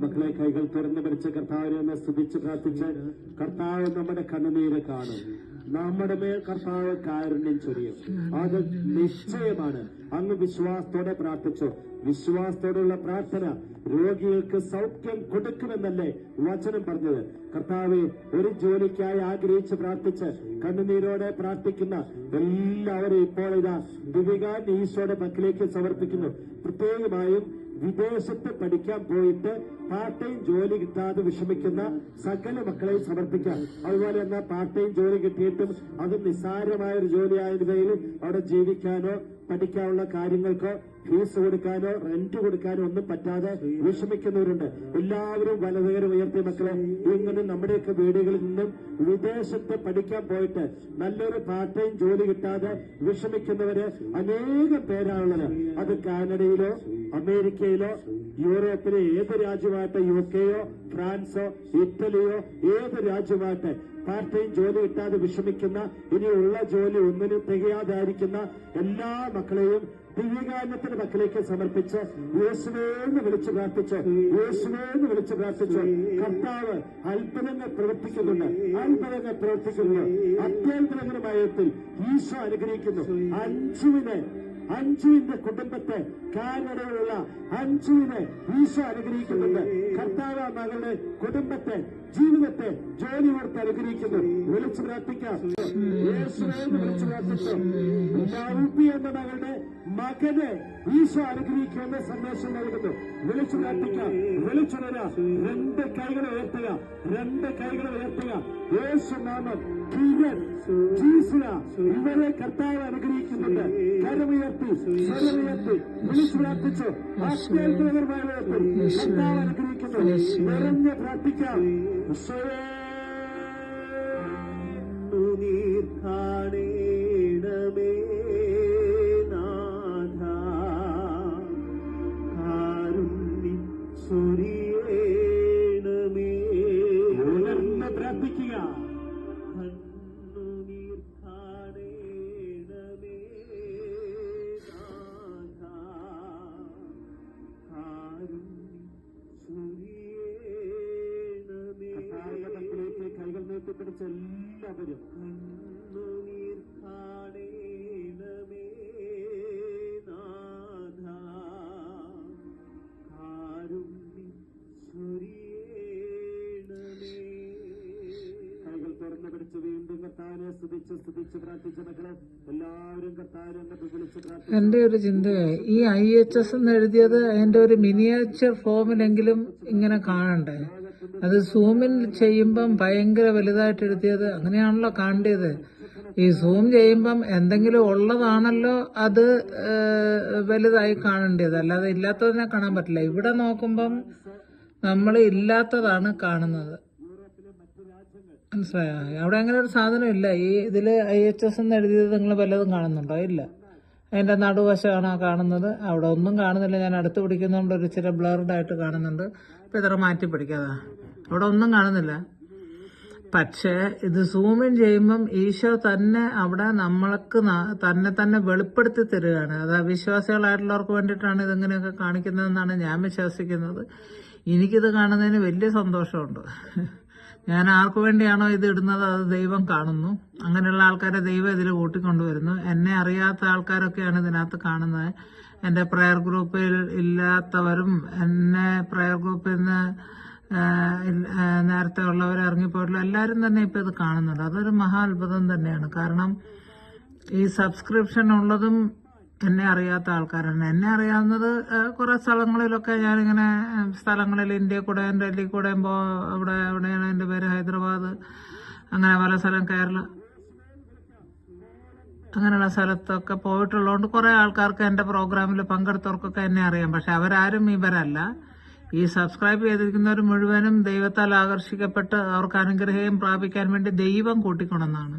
മക്കളെ കൈകൾ തുറന്നു പിടിച്ച് കർത്താവിനെ സ്തുതിച്ച് പ്രാർത്ഥിച്ച് കർത്താവ് നമ്മുടെ കണ്ണുനീര് കാണും. നമ്മുടെ മേൽ കർത്താവ് കാരുണ്യം ചൊരിയും. അത് നിശ്ചയമാണ്. അങ്ങ് വിശ്വാസത്തോടെ പ്രാർത്ഥിച്ചു. വിശ്വാസത്തോടുള്ള പ്രാർത്ഥന രോഗികൾക്ക് സൗഖ്യം കൊടുക്കുമെന്നല്ലേ വചനം പറഞ്ഞത്. കർത്താവെ ഒരു ജോലിക്കായി ആഗ്രഹിച്ച് പ്രാർത്ഥിച്ച് കണ്ണുനീരോടെ പ്രാർത്ഥിക്കുന്ന എല്ലാവരും ഇപ്പോൾ ഇതാ ദിവികാൻ ഈശോയുടെ പക്കിലേക്ക് സമർപ്പിക്കുന്നു. പ്രത്യേകമായും വിദേശത്ത് പഠിക്കാൻ പോയിട്ട് പാർട്ട് ടൈം ജോലി കിട്ടാതെ വിഷമിക്കുന്ന സകല മക്കളെയും സമർപ്പിക്കാം. അതുപോലെ തന്നെ പാർട്ട് ടൈം ജോലി കിട്ടിയിട്ടും അത് നിസ്സാരമായ ഒരു ജോലിയായതിൽ അവിടെ ജീവിക്കാനോ പഠിക്കാനുള്ള കാര്യങ്ങൾക്ക് ഫീസ് കൊടുക്കാനോ റെന്റ് കൊടുക്കാനോ ഒന്നും പറ്റാതെ വിഷമിക്കുന്നവരുണ്ട്. എല്ലാവരും വലതുകരം ഉയർത്തിയ മക്കളെ ഇങ്ങനെ നമ്മുടെയൊക്കെ വീടുകളിൽ നിന്നും വിദേശത്ത് പഠിക്കാൻ പോയിട്ട് നല്ലൊരു പാർട്ട് ടൈം ജോലി കിട്ടാതെ വിഷമിക്കുന്നവര് അനേകം പേരാണുള്ളത്. അത് കാനഡയിലോ അമേരിക്കയിലോ യൂറോപ്പിലെ ഏത് രാജ്യമായിട്ട് യു കെയോ ഫ്രാൻസോ ഇറ്റലിയോ ഏത് രാജ്യമായിട്ട് പാർട്ട് ടൈം ജോലി കിട്ടാതെ വിഷമിക്കുന്ന ഇനിയുള്ള ജോലി ഒന്നിനും തികയാതായിരിക്കുന്ന എല്ലാ മക്കളെയും ദിവ്യകാരണത്തിന്റെ മക്കളിലേക്ക് സമർപ്പിച്ച് യേശുവേന്ന് വിളിച്ചു പ്രാർത്ഥിച്ച് യേശുവേന്ന് വിളിച്ചു പ്രാർത്ഥിച്ച് കർത്താവ് അത്ഭുതങ്ങൾ പ്രവർത്തിക്കുന്നുണ്ട് അത്ഭുതങ്ങൾ പ്രവർത്തിക്കുന്നുണ്ട്. അത്യാത്ഭുതകരമായ ഈശോ അനുഗ്രഹിക്കുന്നു. അഞ്ചുവിനെ അഞ്ചുവിന്റെ കുടുംബത്തെ കാനഡയിലുള്ള അഞ്ചുവിനെ ഈശോ അനുഗ്രഹിക്കുന്നുണ്ട്. കർത്താവ് മകളുടെ കുടുംബത്തെ ജീവിതത്തെ ജോലി കൊടുത്ത് അനുഗ്രഹിക്കുന്നു. വിളിച്ചു പ്രാർത്ഥിക്കാം. വിളിച്ചു പ്രാർത്ഥിച്ചു എന്ന മകളുടെ മകനെ ഈശോ അനുഗ്രഹിക്കേണ്ട സന്ദേശം നൽകുന്നു. വിളിച്ചു പ്രാർത്ഥിക്കാം വിളിച്ചുണരാ രണ്ട് കൈകൾ ഉയർത്തുക രണ്ട് കൈകൾ ഉയർത്തുക. യേശു നാമം കിരൺ ഇവരെ കർത്താവ് അനുഗ്രഹിക്കുന്നുണ്ട്. കരമുയർത്തി സ്വരമുയർത്തി വിളിച്ചു പ്രാർത്ഥിച്ചു വിധത്തിൽ കർത്താവ് അനുഗ്രഹിക്കുന്നു. നിറഞ്ഞ് പ്രാർത്ഥിക്കാം. നീർ കാണേണമേ. എല്ലാവരും എന്റെ ഒരു ചിന്തയായി ഈ ഐ എച്ച് എസ് എന്ന് എഴുതിയത് അതിന്റെ ഒരു മിനിയേച്ചർ ഫോമിലെങ്കിലും ഇങ്ങനെ കാണണ്ടേ? അത് സൂമിൽ ചെയ്യുമ്പം ഭയങ്കര വലുതായിട്ട് എഴുതിയത് അങ്ങനെയാണല്ലോ കാണേണ്ടത്. ഈ സൂം ചെയ്യുമ്പം എന്തെങ്കിലും ഉള്ളതാണല്ലോ അത് വലുതായി കാണേണ്ടത്. അല്ലാതെ ഇല്ലാത്തതിനെ കാണാൻ പറ്റില്ല. ഇവിടെ നോക്കുമ്പം നമ്മൾ ഇല്ലാത്തതാണ് കാണുന്നത്. മനസ്സിലായോ? അവിടെ അങ്ങനെ ഒരു സാധനം ഇല്ല. ഈ ഇതിൽ ഐ എച്ച് എസ് എന്ന് എഴുതിയത് നിങ്ങൾ വല്ലതും കാണുന്നുണ്ടോ? ഇല്ല. അതിന്റെ നടുവശമാണ് കാണുന്നത്. അവിടെ ഒന്നും കാണുന്നില്ല. ഞാൻ അടുത്ത് പിടിക്കുന്നതുകൊണ്ട് ഒരു ഇച്ചിരി ബ്ലർഡ് ആയിട്ട് കാണുന്നുണ്ട്. അപ്പം ഇത്ര മാറ്റി പിടിക്കാതാ. അവിടെ ഒന്നും കാണുന്നില്ല. പക്ഷേ ഇത് സൂമിൻ ചെയ്യുമ്പം ഈശോ തന്നെ അവിടെ നമ്മൾക്ക് തന്നെ തന്നെ വെളിപ്പെടുത്തി തരികയാണ്. അത് അവിശ്വാസികളായിട്ടുള്ളവർക്ക് വേണ്ടിയിട്ടാണ് ഇതിങ്ങനെയൊക്കെ കാണിക്കുന്നതെന്നാണ് ഞാൻ വിശ്വസിക്കുന്നത്. എനിക്കിത് കാണുന്നതിന് വലിയ സന്തോഷമുണ്ട്. ഞാൻ ആർക്കു വേണ്ടിയാണോ ഇത് ഇടുന്നത്? അത് ദൈവം കാണുന്നു. അങ്ങനെയുള്ള ആൾക്കാരെ ദൈവം ഇതിൽ കൂട്ടിക്കൊണ്ടുവരുന്നു. എന്നെ അറിയാത്ത ആൾക്കാരൊക്കെയാണ് ഇതിനകത്ത് കാണുന്നത്. എന്റെ പ്രയർ ഗ്രൂപ്പിൽ ഇല്ലാത്തവരും എന്നെ പ്രയർ ഗ്രൂപ്പിൽ നിന്ന് നേരത്തെ ഉള്ളവർ ഇറങ്ങിപ്പോയിട്ടുള്ള എല്ലാവരും തന്നെ ഇപ്പം ഇത് കാണുന്നുണ്ട്. അതൊരു മഹാ അത്ഭുതം തന്നെയാണ്. കാരണം ഈ സബ്സ്ക്രിപ്ഷൻ ഉള്ളതും എന്നെ അറിയാത്ത ആൾക്കാരാണ്. എന്നെ അറിയാവുന്നത് കുറെ സ്ഥലങ്ങളിലൊക്കെ ഞാനിങ്ങനെ സ്ഥലങ്ങളിൽ ഇന്ത്യയിൽ കൂടെ ഡൽഹി കൂടെ പോ അവിടെ എവിടെയാണ് എന്റെ പേര് ഹൈദരാബാദ്. അങ്ങനെ പല സ്ഥലം കേരള അങ്ങനെയുള്ള സ്ഥലത്തൊക്കെ പോയിട്ടുള്ളതുകൊണ്ട് കുറേ ആൾക്കാർക്ക് എന്റെ പ്രോഗ്രാമിൽ പങ്കെടുത്തവർക്കൊക്കെ എന്നെ അറിയാം. പക്ഷെ അവരാരും ഇവരല്ല. ഈ സബ്സ്ക്രൈബ് ചെയ്തിരിക്കുന്നവർ മുഴുവനും ദൈവത്താൽ ആകർഷിക്കപ്പെട്ട് അവർക്ക് അനുഗ്രഹം പ്രാപിക്കാൻ വേണ്ടി ദൈവം കൂട്ടിക്കൊണ്ടെന്നാണ്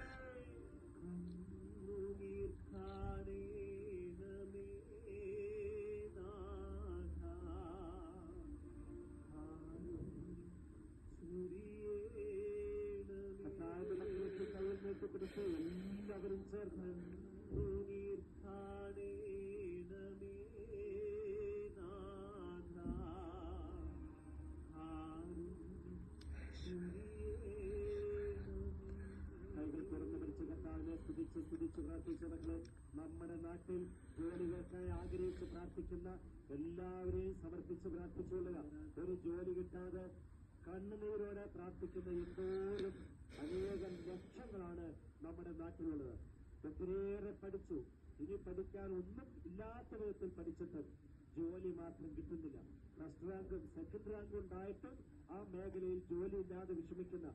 പ്രാർത്ഥിക്കുന്ന എല്ലാവരെയും സമർപ്പിച്ച് പ്രാർത്ഥിച്ചുകൊള്ളുക ഒരു ജോലി കിട്ടാതെ കണ്ണുനീരോടെ പ്രാർത്ഥിക്കുന്ന എന്തോരം അനേകം ലക്ഷങ്ങളാണ് നമ്മുടെ നാട്ടിലുള്ളത്. ഒത്തിരിയേറെ പഠിച്ചു. ഇനി പഠിക്കാൻ ഒന്നും ഇല്ലാത്ത വിധത്തിൽ പഠിച്ചിട്ട് ജോലി മാത്രം കിട്ടുന്നില്ല. ഫസ്റ്റ് റാങ്കും സെക്കൻഡ് റാങ്കും ഉണ്ടായിട്ടും ആ മേഖലയിൽ ജോലി ഇല്ലാതെ വിഷമിക്കുന്ന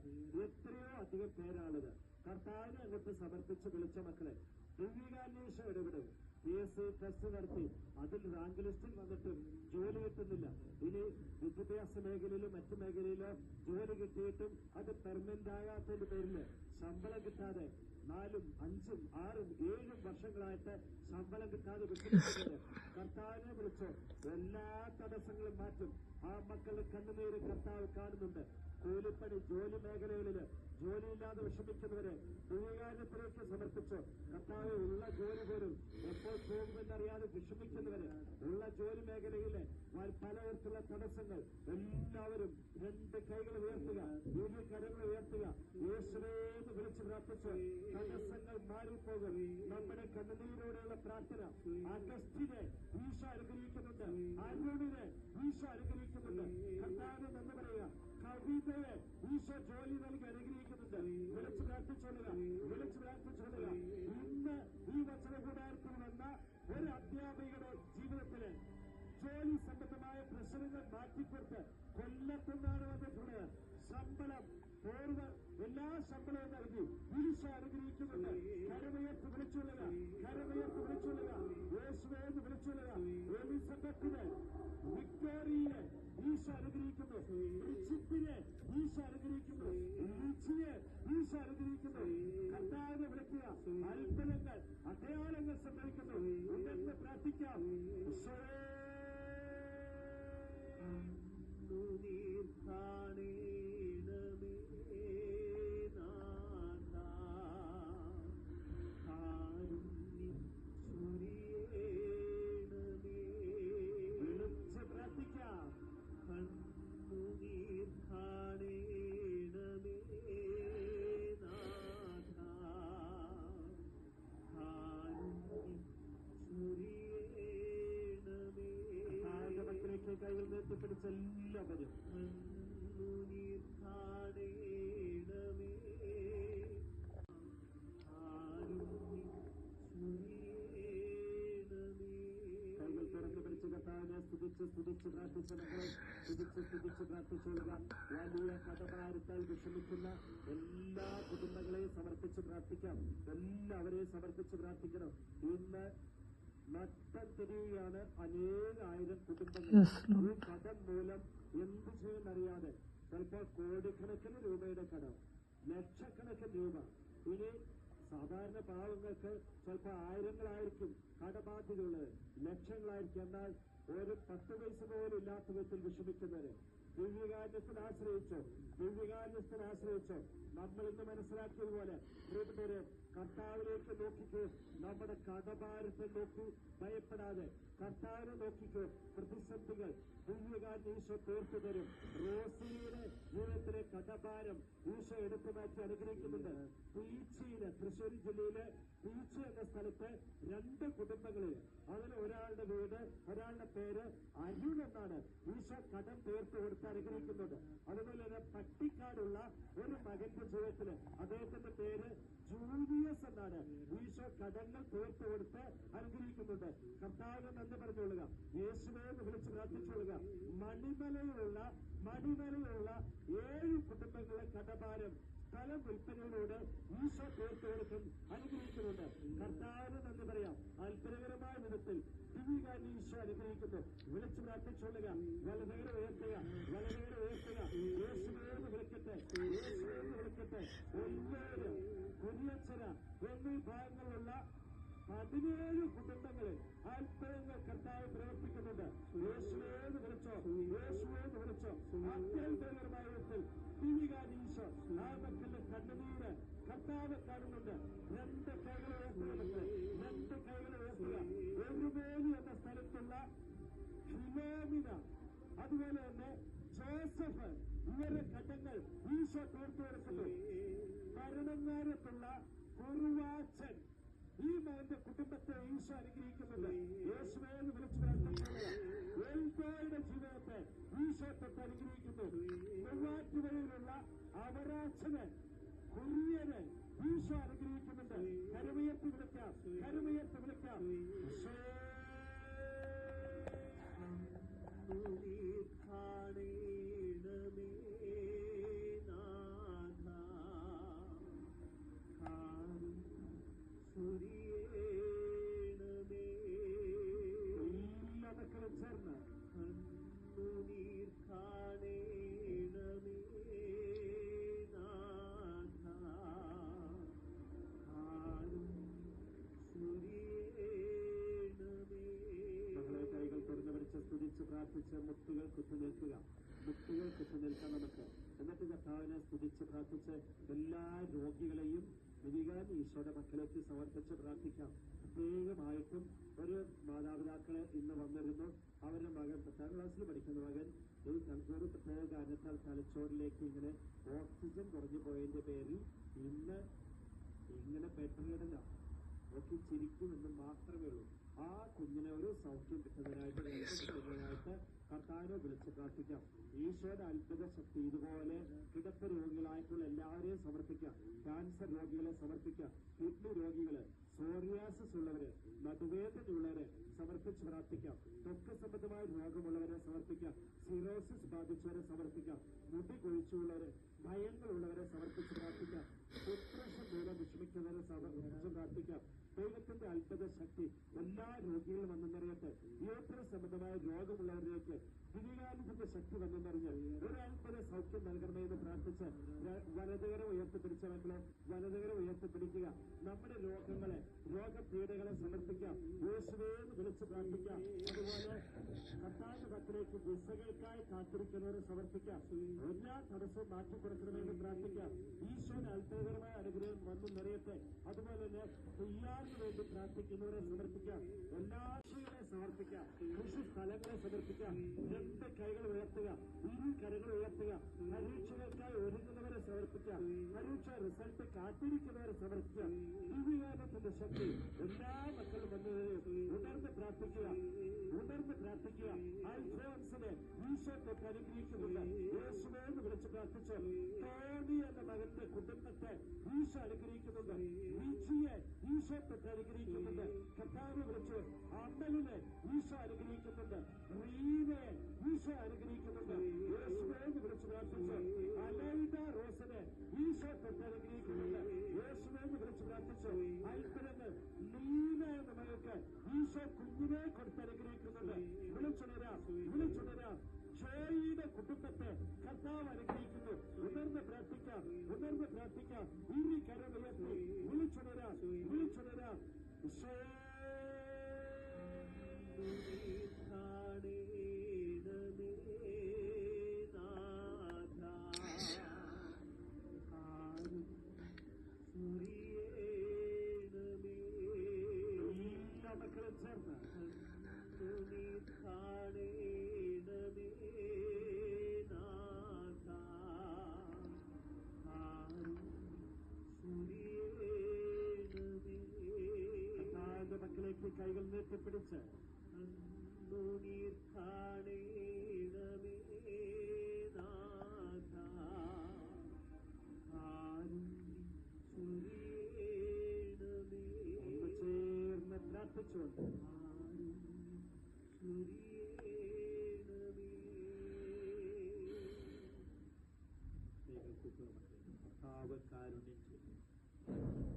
എത്രയോ അധികം പേരാളുകൾ കർത്താവിനെ അങ്ങോട്ട് സമർപ്പിച്ച് വിളിച്ച മക്കളെ ദൈവികാന്വേഷണം ഇടപെടും. പി എസ് സി ടെസ്റ്റ് നടത്തി. അതിൽ റാങ്ക് ലിസ്റ്റിൽ വന്നിട്ടും ജോലി കിട്ടുന്നില്ല. ഇനി വിദ്യാഭ്യാസ മേഖലയിലോ മറ്റു മേഖലയിലോ ജോലി കിട്ടിയിട്ടും അത് പെർമനന്റ് ആകാത്തതിന്റെ പേരിൽ ശമ്പളം കിട്ടാതെ നാലും അഞ്ചും ആറും ഏഴും വർഷങ്ങളായിട്ട് ശമ്പളം കിട്ടാതെ വിഷമിക്കുന്നത് കർത്താവിനെ വിളിച്ചോ എല്ലാ തടസ്സങ്ങളും മാറ്റും. ആ മക്കളുടെ കണ്ണുനീര് കർത്താവ് കാണുന്നുണ്ട്. കൂലിപ്പണി ജോലി മേഖലകളിൽ ജോലിയില്ലാതെ വിഷമിക്കുന്നവരെ ദൈവകാര്യത്തിലേക്ക് സമർപ്പിച്ച് കർത്താവ് ഉള്ള ജോലി പോലും എപ്പോൾ പോകുമെന്നറിയാതെ വിഷമിക്കുന്നവര് ഉള്ള ജോലി മേഖലയിലെ പലതരത്തിലുള്ള തടസ്സങ്ങൾ എല്ലാവരും രണ്ട് കൈകൾ ഉയർത്തുക ഇരു കരങ്ങൾ ഉയർത്തുക യേശുവേന്ന് വിളിച്ച് പ്രാർത്ഥിച്ച് തടസ്സങ്ങൾ മാറിപ്പോകും. നമ്മുടെ കണ്ണുനീരോടെയുള്ള പ്രാർത്ഥന അഗസ്റ്റിനെ ഈശോ അനുഗ്രഹിക്കുന്നുണ്ട്. അരുണിനെ ഈശോ അനുഗ്രഹിക്കുന്നുണ്ട്. കർത്താവ് എന്ന് പറയുക. കവിതയെ ഈശോ ജോലി നൽകി അനുഗ്രഹിക്കുന്നുണ്ട്. വിളിച്ചു പ്രാർത്ഥിച്ചോളുക വിളിച്ചു പ്രാർത്ഥിച്ചോളുക ഇന്ന് ഈ വചന കൂടാരത്തിൽ വന്ന ഒരു അധ്യാപികയുടെ ജീവിതത്തിൽ ജോലി സംബന്ധമായ പ്രശ്നങ്ങൾ മാറ്റിക്കൊടുത്ത് കൊല്ലത്തുനിന്നാണ് വന്നിട്ടുള്ളത്. ശമ്പളം പൂർവ എല്ലാ ശമ്പളവും നൽകി ഈശോ അനുഗ്രഹിക്കുന്നുണ്ട്. കരമയർത്ത് വിളിച്ചുകൊള്ളുക കരമയർത്ത് വിളിച്ചുകൊള്ളുക. യേശുവേന്ന് വിളിച്ചുകൊള്ളുക. എലിസബത്തിന് വിക്ടോറിയെ ഈശോ അനുഗ്രഹിക്കുന്നു റിച്ചിപ്പിനെ ഈശോ സ്തുതിച്ച് സ്തുതിച്ച് പ്രാർത്ഥിച്ച മക്കളെ സ്തുതിച്ച് സ്തുതിച്ച് പ്രാർത്ഥിച്ചുകൊള്ളുക വലിയ മതഭാരത്താൽ വിഷമിക്കുന്ന എല്ലാ കുടുംബങ്ങളെയും സമർപ്പിച്ച് പ്രാർത്ഥിക്കാം. എല്ലാവരെയും സമർപ്പിച്ച് പ്രാർത്ഥിക്കണം. ഇന്ന് നട്ടം തിരിയുകയാണ് അനേകായിരം കുടുംബങ്ങൾ. ഈ കടം മൂലം എന്ത് ചെയ്യുമെന്നറിയാതെ ചിലപ്പോൾ കോടിക്കണക്കിന് രൂപയുടെ കടം ലക്ഷക്കണക്കിന് രൂപ. ഇനി സാധാരണ പാവങ്ങൾക്ക് ചിലപ്പോൾ ആയിരങ്ങളായിരിക്കും കടബാധ്യതയുള്ളത്. ലക്ഷങ്ങളായിരിക്കും. എന്നാൽ ഒരു പത്ത് പൈസ പോലും ഇല്ലാത്ത വിധത്തിൽ വിഷമിക്കുന്നവര്. ദിവ്യകാര്യത്തിൽ ആശ്രയിച്ചോ ദിവ്യകാര്യത്തിൽ ആശ്രയിച്ചോ നമ്മൾ ഇന്ന് മനസ്സിലാക്കിയതുപോലെ പ്രിയപ്പെട്ടവര് കർത്താവിലേക്ക് നോക്കിക്ക് നമ്മുടെ കടഭാരത്തെ നോക്കി ഭയപ്പെടാതെ കർത്താവിനെ നോക്കിക്ക് പ്രതിസന്ധികൾ ദിവ്യകാരൻ ഈശോ തീർത്തു തരും. റോസിയുടെ ജീവിതത്തിലെ കടഭാരം ഈശോ എടുത്തു മാറ്റി അനുഗ്രഹിക്കുന്നുണ്ട്. പീച്ചിയിൽ തൃശ്ശൂർ ജില്ലയിലെ പീച്ച് എന്ന സ്ഥലത്ത് രണ്ട് കുടുംബങ്ങളിൽ അതിൽ ഒരാളുടെ വീട് ഒരാളുടെ പേര് അരുൺ എന്നാണ് ഈശോ കടം തീർത്തു കൊടുത്ത് അനുഗ്രഹിക്കുന്നുണ്ട് അതുപോലെ തന്നെ പട്ടിക്കാടുള്ള ഒരു മകന്റെ ജീവിതത്തിൽ അദ്ദേഹത്തിന്റെ പേര് ജൂലിയസ് എന്നാണ്. ഈശോ കടങ്ങൾ തീർത്തു കൊടുത്ത് അനുഗ്രഹിക്കുന്നുണ്ട്. കർത്താവിനെ നന്ദി പറഞ്ഞുകൊള്ളുക. യേശുവെ വിളിച്ച് പ്രാർത്ഥിച്ചുകൊള്ളുക മണിമലയിലുള്ള മണിമലയിലുള്ള ഏഴ് കുടുംബങ്ങളെ കടഭാരം സ്ഥലം വിൽപ്പനയിലൂടെ ഈശോ തീർത്തു കൊടുക്കും അനുഗ്രഹിക്കുന്നുണ്ട്. കർത്താവിന് നന്ദി പറയാം. അത്ഭുതകരമായ വിധത്തിൽ ദിവ്യകാരൻ ഈശോ അനുഗ്രഹിക്കുന്നു വിളിച്ചു പ്രാർത്ഥിച്ചുകൊള്ളുക വലതുകര ഉയർത്തുക. വലതുകര ഉയർത്തുക. യേശുവേന്ന് വിളിക്കട്ടെ. യേശുവേന്ന് വിളിക്കട്ടെ. ഒന്നേര് കുരിയച്ചര എന്നീ ഭാഗങ്ങളിലുള്ള പതിനേഴ് കുടുംബങ്ങളിൽ അത്ഭുതങ്ങൾ കർത്താവ് പ്രവർത്തിക്കുന്നുണ്ട്. യേശുവേന്ന് വിളിച്ചോ? യേശുവേന്ന് വിളിച്ചോ? അത്യത്ഭുതകരമായ വിധത്തിൽ ദിവ്യകാരൻ ഈശോ കണ്ണുനീര് കർത്താവ് കാണുന്നുണ്ട്. രണ്ട് കൈകൾ ഉയർത്തുക പ്രാർത്ഥിച്ച് എല്ലാ രോഗികളെയും വിധികാൻ ഈശോയുടെ മക്കളേക്ക് സമർപ്പിച്ച് പ്രാർത്ഥിക്കാം. പ്രത്യേകമായിട്ടും ഒരു മാതാപിതാക്കളെ ഇന്ന് വന്നിരുന്നു. അവരുടെ മകൻ പത്താം ക്ലാസ്സിൽ പഠിക്കുന്ന മകൻ ഈ ഒരു പ്രത്യേക കാരണത്താൽ തലച്ചോറിലേക്ക് ഇങ്ങനെ ഓക്സിജൻ കുറഞ്ഞു പോയതിന്റെ പേരിൽ ഇന്ന് ഇങ്ങനെ പെട്ടെന്നിടല നോക്കി ചിരിക്കുമെന്ന് മാത്രമേ ഉള്ളൂ. ആ കുഞ്ഞിനെ ഒരു സൗഖ്യം കിട്ടുന്നതിനായിട്ട് കിട്ടുന്നതിനായിട്ട് കർത്താവിനെ വിളിച്ച് പ്രാർത്ഥിക്കാം. ഈശോയുടെ അത്ഭുത ശക്തി ഇതുപോലെ കിടപ്പ് രോഗികളായിട്ടുള്ള എല്ലാവരെയും സമർപ്പിക്കാം. ക്യാൻസർ രോഗികളെ സമർപ്പിക്കാം. കിഡ്നി രോഗികൾ സോറിയാസിസ് ഉള്ളവര് നടുവേദനയുള്ളവരെ സമർപ്പിച്ച് പ്രാർത്ഥിക്കാം. തൊക്ക സംബന്ധമായ രോഗമുള്ളവരെ സമർപ്പിക്കാം. സിറോസിസ് ബാധിച്ചവരെ സമർപ്പിക്കാം. മുടി കൊഴിച്ചുള്ളവരെ ഭയങ്ങളുള്ളവരെ സമർപ്പിച്ച് പ്രാർത്ഥിക്കാം. ഡിപ്രഷൻ മൂലം വിഷമിക്കുന്നവരെ സമർപ്പിച്ച് പ്രാർത്ഥിക്കാം. ദൈവത്തിന്റെ അത്ഭുത ശക്തി എല്ലാ രോഗികളും വന്നെന്നറിയട്ടെ. ഏറ്റവും സംബന്ധമായ രോഗമുള്ളവരിലേക്ക് ദിനകാലിന്റെ ശക്തി വന്നെന്നറിഞ്ഞ് ഒരു അത്ഭുത സൗഖ്യം നൽകണമെന്ന് പ്രാർത്ഥിച്ച് ര- വലതുകരം ഉയർത്തിപ്പിടിച്ച മക്കളെ വലതുകരം ഉയർത്തിപ്പിടിക്കുക. നമ്മുടെ രോഗങ്ങളെ രോഗപീഠകളെ സമർപ്പിക്കാം യേശുവേന്ന് വിളിച്ച് പ്രാർത്ഥിക്കാം അതുപോലെ കർത്താവിന്റെ പത്തിലേക്ക് വിസകൾക്കായി കാത്തിരിക്കുന്നവരെ സമർപ്പിക്കാം എല്ലാ തടസ്സവും മാറ്റി കൊടുക്കണമെന്ന് പ്രാർത്ഥിക്കാം ഈശോയുടെ അത്ഭുതകരമായ അനുഗ്രഹം വന്നു നിറയട്ടെ. അതുപോലെ തന്നെ ചെയ്യാറിന് വേണ്ടി പ്രാർത്ഥിക്കുന്നവരെ സമർപ്പിക്കാം എല്ലാ കൃഷികളെ സമർപ്പിക്കാം കൃഷി സ്ഥലങ്ങളെ സമർപ്പിക്കാം രണ്ട് കൈകൾ ഉയർത്തുക. ഇരു കരകൾ ഉയർത്തുക. പരീക്ഷകൾക്കായി ഒരുങ്ങുന്നവരെ സമർപ്പിക്കാം പരീക്ഷ റിസൾട്ട് കാത്തിരിക്കുന്നവരെ സമർപ്പിക്കാം ദിവ്യകാലത്തിന്റെ ശക്തി എല്ലാ മക്കളും വന്നു ഉണർന്ന് പ്രാർത്ഥിക്കുക. ഉണർന്ന് പ്രാർത്ഥിക്കുക. അൽഫോൻസിനെ ഈശോ തൊട്ട് അനുഗ്രഹിക്കുന്നുണ്ട്. യേശുവേന്ന് വിളിച്ച് പ്രാർത്ഥിച്ചു എന്ന മകന്റെ കുടുംബത്തെ ഈശോ അനുഗ്രഹിക്കുന്നുണ്ട്. വിജിയെ ഈശോ തൊട്ട് അനുഗ്രഹിക്കുന്നുണ്ട്. കർത്താവ് വിളിച്ചു അമ്മലിനെ ഈശോ അനുഗ്രഹിക്കുന്നുണ്ട്. റീനയെ ഈശോ അനുഗ്രഹിക്കുന്നുണ്ട്. വിളിച്ച് പ്രാർത്ഥിച്ചു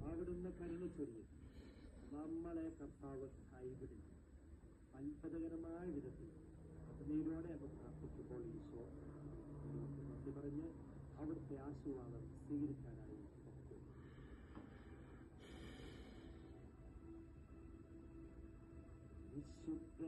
അവിടുന്ന് കരുണ ചൊല്ലി നമ്മളെ കർത്താവ് കൈവിടില്ല അത്ഭുതകരമായ വിധത്തിൽ നീരോടെ അത് ഈശോ പറഞ്ഞ് അവിടുത്തെ ആശീർവാദം സ്വീകരിക്കാനായി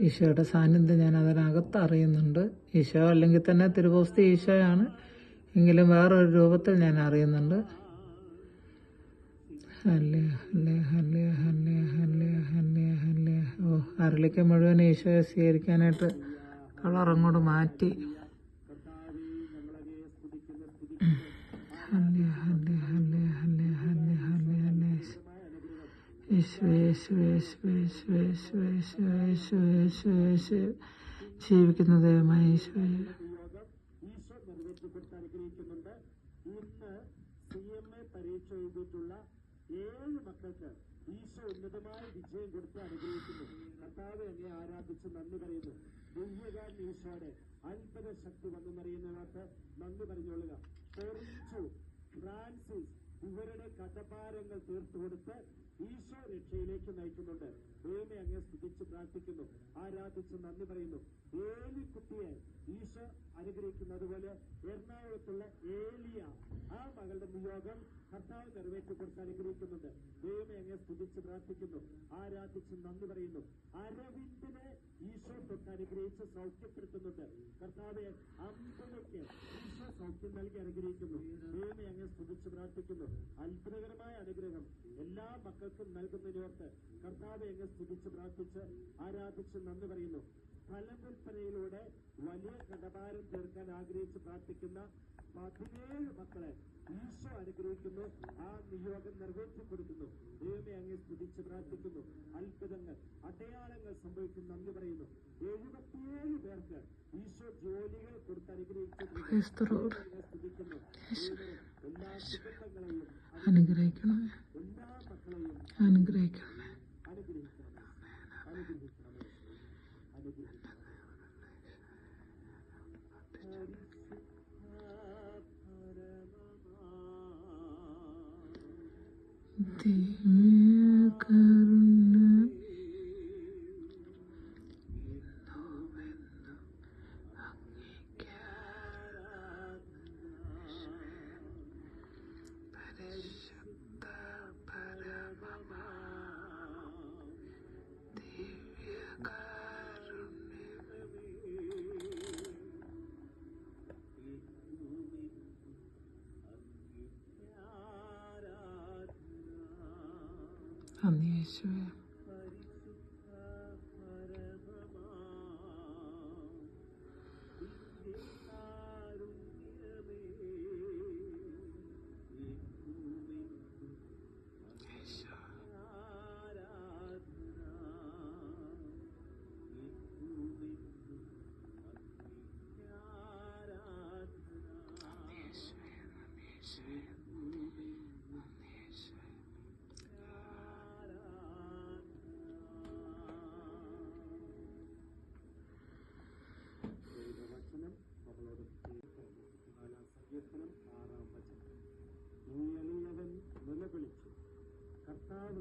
ഈശോയുടെ സാന്നിധ്യം ഞാൻ അതിനകത്ത് അറിയുന്നുണ്ട്. ഈശോ അല്ലെങ്കിൽ തന്നെ തിരുവോസ്തി ഈശോയാണ്. എങ്കിലും വേറൊരു രൂപത്തിൽ ഞാൻ അറിയുന്നുണ്ട്. ഓ അരളിക്ക മുഴുവൻ ഈശോയെ സ്വീകരിക്കാനായിട്ട് കളറങ്ങോട്ട് മാറ്റി. ജീവിക്കുന്ന ദൈവമായ യേശുവേ ഈശോ നിറവേറ്റിക്കൊടുത്ത് അനുഗ്രഹിക്കുന്നുണ്ട് ഇന്ന് സി എം എ പരീക്ഷ ഏഴ് ഈശോ വിജയം നന്ദി പറയുന്നു ഫ്രാൻസിസ് ഇവരുടെ കടഭാരങ്ങൾ തീർത്തു കൊടുത്ത് ഈശോ രക്ഷയിലേക്ക് നയിക്കുന്നുണ്ട്. ദൈവമേ അങ്ങെ സ്തുതിച്ച് പ്രാർത്ഥിക്കുന്നു. ആരാധിച്ച് നന്ദി പറയുന്നു. ഏലി കുട്ടിയെ ഈശോ അനുഗ്രഹിക്കുന്നത് പോലെ എറണാകുളത്തുള്ള ഏലിയ ആ മകളുടെ നിയോഗം കർത്താവ് നിറവേറ്റി കൊടുത്ത് അനുഗ്രഹിക്കുന്നുണ്ട്. ദൈവമേ അങ്ങെ സ്തുതിച്ച് പ്രാർത്ഥിക്കുന്നു. ആരാധിച്ച് നന്ദി പറയുന്നു. അരവിന്ദിനെ ഈശോ തൊട്ട് അനുഗ്രഹിച്ച് സൗഖ്യപ്പെടുത്തുന്നുണ്ട്. കർത്താവെ അമ്പലയ്ക്ക് ഈശോ സൗഖ്യം നൽകി അനുഗ്രഹിക്കുന്നു. ദൈവമേ അങ്ങെ സ്തുതിച്ച് പ്രാർത്ഥിക്കുന്നു. അത്ഭുതകരമായ അനുഗ്രഹം എല്ലാ മക്കൾക്കും നൽകുന്നതിനോർത്ത് കർത്താവെ അങ്ങ് സ്തുതിച്ച് പ്രാർത്ഥിച്ച് ആരാധിച്ച് നന്ദി പറയുന്നു. ഫലം വിൽപ്പനയിലൂടെ വലിയ കടഭാരം തീർക്കാൻ ആഗ്രഹിച്ച് പ്രാർത്ഥിക്കുന്ന പതിനേഴ് മക്കളെ ഈശോ അനുഗ്രഹിക്കുന്നു. ആ നിയോഗം നിറവേറ്റി കൊടുക്കുന്നു ദൈവമേ അങ്ങെ സ്തുതിച്ച് പ്രാർത്ഥിക്കുന്നു. അത്ഭുതങ്ങൾ അടയാളങ്ങൾ സംഭവിക്കും നന്ദി പറയുന്നു. എഴുപത്തിയേഴ് പേർക്ക് ഈശോ ജോലികൾ കൊടുത്ത് അനുഗ്രഹിച്ചിട്ടുണ്ട്. സ്തുതിക്കുന്നു. എല്ലാ മക്കളെയും അനുഗ്രഹിക്കണമേ. from the Israel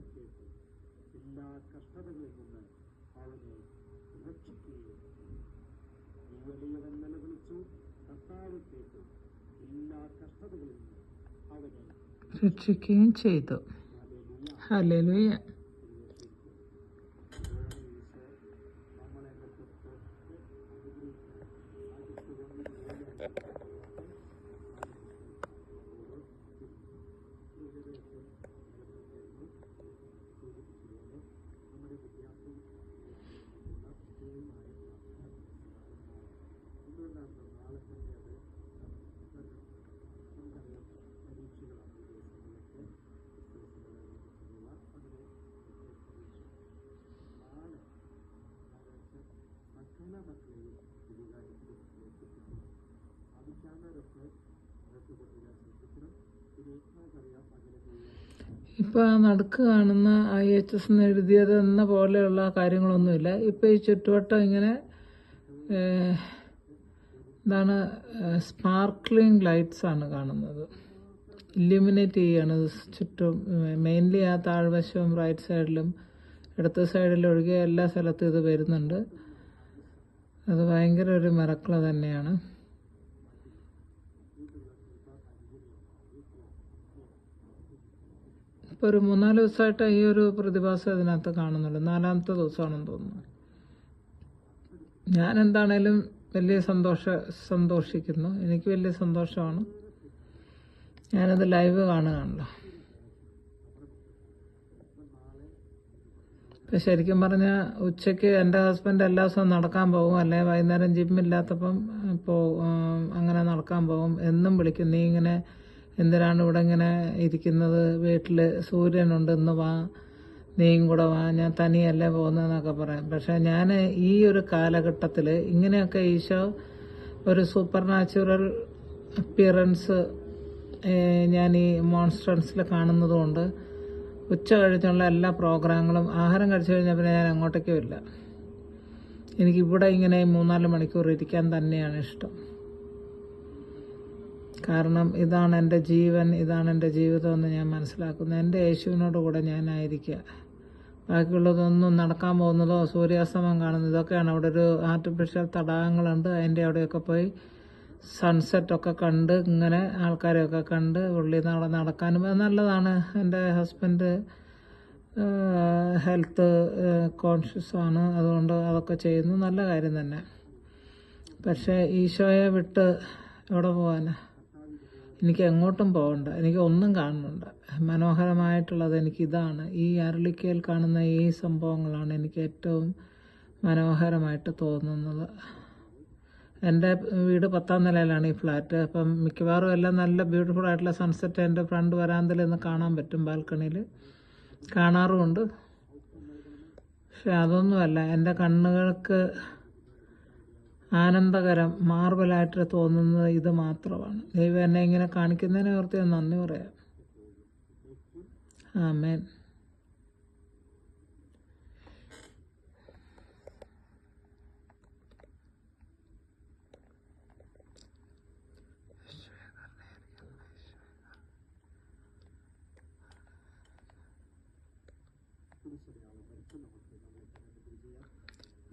കേട്ടു എല്ലാ കഷ്ടതകളിൽ നിന്ന് അവനെ രക്ഷിക്കുകയും ഈ വലിയവൻ നിലവിളിച്ചു കർത്താവ് കേട്ടു. എല്ലാ കഷ്ടതകളിൽ നിന്ന് അവനെ രക്ഷിക്കുകയും ചെയ്തു. ഹല്ലേലൂയ ഹല്ലേലൂയ നമ്മളെ തൊട്ട് അനുഗ്രഹിക്കുന്നു നമ്മുടെ വിദ്യാർത്ഥി എന്തുകൊണ്ടാണ് നാളെ തന്നെ അത് നമുക്കറിയാം പരീക്ഷകളാണ് ഈ ദിവസങ്ങളിലൊക്കെ ക്രിസ്തുമസിനുള്ള അതിന് നാളെ ഞായറാഴ്ച സകല മക്കളെയും വികാരത്തിൽ ഏൽപ്പിക്കുന്നു സാധിക്കാവുന്നവരൊക്കെ അവർക്ക് കൊണ്ടുവരാൻ ശ്രദ്ധിക്കണം പിന്നെ നമുക്കറിയാം അങ്ങനെ ചെയ്യാൻ ഇപ്പൊ ആ നടുക്ക് കാണുന്ന ഐ എച്ച് എസ് എഴുതിയത് എന്ന പോലെയുള്ള കാര്യങ്ങളൊന്നുമില്ല. ഇപ്പൊ ഈ ചുറ്റുവട്ടം ഇങ്ങനെ എന്താണ് സ്പാർക്ലിംഗ് ലൈറ്റ്സ് ആണ് കാണുന്നത്. ഇല്യൂമിനേറ്റ് ചെയ്യാണ്. ചുറ്റും മെയിൻലി ആ താഴ്വശവും റൈറ്റ് സൈഡിലും ഇടത്ത സൈഡിലും ഒഴികെ എല്ലാ സ്ഥലത്തും ഇത് വരുന്നുണ്ട്. അത് ഭയങ്കര ഒരു മരക്കള തന്നെയാണ്. ഇപ്പോൾ ഒരു മൂന്നാൽ ദിവസമായിട്ട് ഈ ഒരു പ്രതിഭാസം ഇതിനകത്ത് കാണുന്നുള്ളൂ. നാലാമത്തെ ദിവസമാണെന്ന് തോന്നുന്നു. ഞാൻ എന്താണേലും വലിയ സന്തോഷ സന്തോഷിക്കുന്നു. എനിക്ക് വലിയ സന്തോഷമാണ്. ഞാനത് ലൈവ് കാണുകയാണല്ലോ. ഇപ്പം ശരിക്കും പറഞ്ഞാൽ ഉച്ചയ്ക്ക് എന്റെ ഹസ്ബൻഡ് എല്ലാ ദിവസവും നടക്കാൻ പോകും. അല്ലെങ്കിൽ വൈകുന്നേരം ജിമ്മില്ലാത്തപ്പം ഇപ്പോൾ അങ്ങനെ നടക്കാൻ പോകും. എന്നും വിളിക്കും. നീ ഇങ്ങനെ എന്തിനാണ് ഇവിടെ ഇങ്ങനെ ഇരിക്കുന്നത്? വീട്ടിൽ സൂര്യനുണ്ട് ഇന്ന് വാ നീയും കൂടെ വാ ഞാൻ തനിയല്ലേ പോകുന്നതെന്നൊക്കെ പറയാം. പക്ഷെ ഞാൻ ഈ ഒരു കാലഘട്ടത്തിൽ ഇങ്ങനെയൊക്കെ ഈശോ ഒരു സൂപ്പർ നാച്ചുറൽ അപ്പിയറൻസ് ഞാൻ ഈ മോൺസ്ട്രൻസിൽ കാണുന്നതുകൊണ്ട് ഉച്ച കഴിഞ്ഞുള്ള എല്ലാ പ്രോഗ്രാമുകളും ആഹാരം കഴിച്ചു കഴിഞ്ഞാൽ പിന്നെ ഞാൻ അങ്ങോട്ടേക്കും ഇല്ല. എനിക്കിവിടെ ഇങ്ങനെ മൂന്നാൽ മണിക്കൂർ ഇരിക്കാൻ തന്നെയാണ് ഇഷ്ടം. കാരണം ഇതാണ് എന്റെ ജീവൻ ഇതാണ് എന്റെ ജീവിതം എന്ന് ഞാൻ മനസ്സിലാക്കുന്നു. എന്റെ യേശുവിനോട് കൂടെ ഞാനായിരിക്കുക. ബാക്കിയുള്ളതൊന്നും നടക്കാൻ പോകുന്നതോ സൂര്യാസ്തമം കാണുന്നതോ ഇതൊക്കെയാണ് അവിടെ ഒരു ആർട്ടിഫിഷ്യൽ തടാകങ്ങളുണ്ട്. അതിന്റെ അവിടെയൊക്കെ പോയി സൺസെറ്റൊക്കെ കണ്ട് ഇങ്ങനെ ആൾക്കാരെയൊക്കെ കണ്ട് പുള്ളി അവിടെ നടക്കാനും നല്ലതാണ്. എന്റെ ഹസ്ബൻഡ് ഹെൽത്ത് കോൺഷ്യസ് ആണ്. അതുകൊണ്ട് അതൊക്കെ ചെയ്യുന്നു. നല്ല കാര്യം തന്നെ. പക്ഷേ ഈശോയെ വിട്ട് എവിടെ പോകാനാ എനിക്ക് എങ്ങോട്ടും പോകണ്ട. എനിക്ക് ഒന്നും കാണുന്നുണ്ട്. മനോഹരമായിട്ടുള്ളത് എനിക്ക് ഇതാണ് ഈ അരളിക്കയിൽ കാണുന്ന ഈ സംഭവങ്ങളാണ് എനിക്ക് ഏറ്റവും മനോഹരമായിട്ട് തോന്നുന്നത്. എന്റെ വീട് പത്താം നിലയിലാണ് ഈ ഫ്ലാറ്റ്. അപ്പം മിക്കവാറും എല്ലാം നല്ല ബ്യൂട്ടിഫുൾ ആയിട്ടുള്ള സൺസെറ്റ് എന്റെ ഫ്രണ്ട് വരാന്തയിൽ നിന്ന് കാണാൻ പറ്റും ബാൽക്കണിയിൽ. കാണാറുമുണ്ട്. പക്ഷെ അതൊന്നുമല്ല. എന്റെ കണ്ണുകൾക്ക് ആനന്ദകരം മാർബലായിട്ട് തോന്നുന്നത് ഇത് മാത്രമാണ്. ദൈവം എന്നെ ഇങ്ങനെ കാണിക്കുന്നതിനെ ഓർത്ത് ഞാൻ നന്ദി പറയാം. ആമേൻ.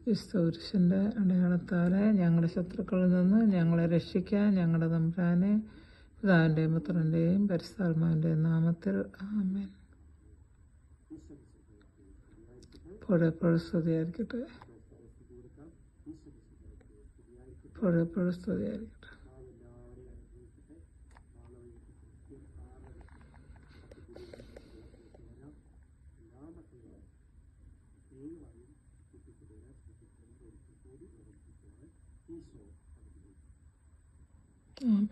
ക്രിസ്തുപുരുഷന്റെ അടയാളത്താലെ ഞങ്ങളുടെ ശത്രുക്കളിൽ നിന്ന് ഞങ്ങളെ രക്ഷിക്കാൻ ഞങ്ങളുടെ തമ്പുരാനെ പിതാവിന്റെയും പുത്രന്റെയും പരിസ്ഥാത്മാവിന്റെയും നാമത്തിൽ ആമേൻ. എപ്പോഴെപ്പോഴും സ്തുതിയായിരിക്കട്ടെ. എപ്പോഴെപ്പോഴും സ്തുതിയായിരിക്കട്ടെ. ആമേൻ